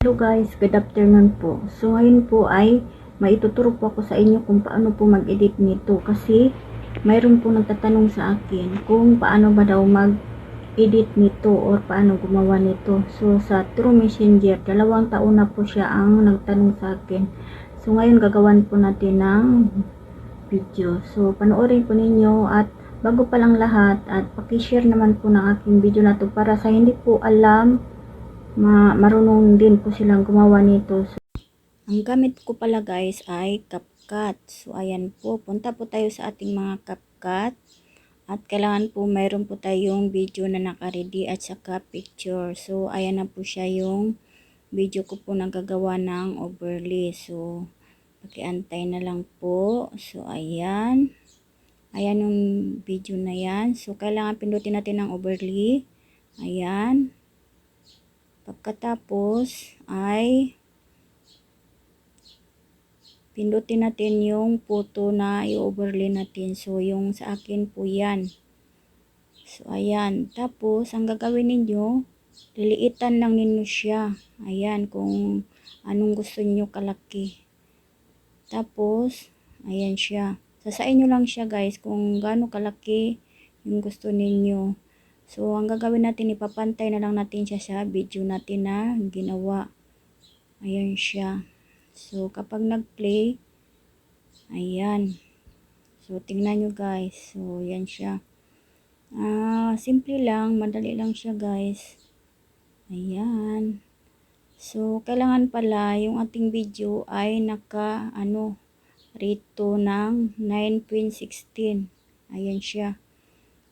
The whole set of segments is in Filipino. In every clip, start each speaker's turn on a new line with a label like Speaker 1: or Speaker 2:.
Speaker 1: Hello guys, good afternoon po. So ngayon po ay maituturo po ako sa inyo kung paano po mag-edit nito kasi mayroon po nagtatanong sa akin kung paano ba daw mag-edit nito or paano gumawa nito. So sa True Messenger, dalawang taon na po siya ang nagtanong sa akin. So ngayon gagawan po natin ng video. So panoorin po ninyo at bago pa lang lahat at pakishare naman po ng aking video na to para sa hindi po alam ma marunong din po silang gumawa nito. So, ang gamit ko pala guys ay CapCut. So ayan po, punta po tayo sa ating mga CapCut. At kailangan po mayroon po tayong video na naka-ready at saka picture. So ayan na po siya yung video ko po nagagawa ng overlay. So pakiantay na lang po. So ayan. Ayan yung video na yan. So kailangan pindutin natin ng overlay. Ayan. Pagkatapos ay pindutin natin yung photo na i-overlay natin. So, yung sa akin po yan. So, ayan. Tapos, ang gagawin ninyo, liliitan lang ninyo siya. Ayan, kung anong gusto niyo kalaki. Tapos, ayan siya. Sasain nyo lang siya guys kung gaano kalaki yung gusto ninyo. So, ang gagawin natin, ipapantay na lang natin siya sa video natin na ginawa. Ayan siya. So, kapag nag-play, ayan. So, tingnan nyo guys. So, yan siya. Ah, simple lang, madali lang siya guys. Ayan. So, kailangan pala yung ating video ay naka, ano, rito ng 9.16. Ayan siya.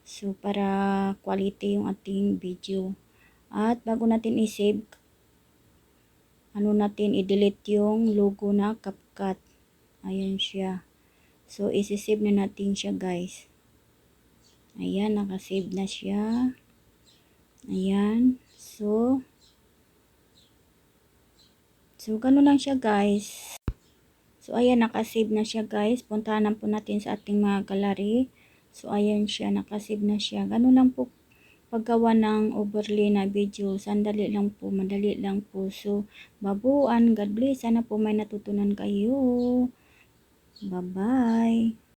Speaker 1: So, para quality yung ating video. At bago natin i-save, ano natin, i-delete yung logo na CapCut. Ayan siya. So, isi-save na natin siya guys. Ayan, nakasave na siya. Ayan. So, so, ganun lang siya guys. So, ayan, nakasave na siya guys. Puntahan po natin sa ating mga gallery. So, ayan siya, nakasave na siya. Ganun lang po paggawa ng overlay na video. Sandali lang po, madali lang po. So, babuan, God bless. Sana po may natutunan kayo. Bye-bye.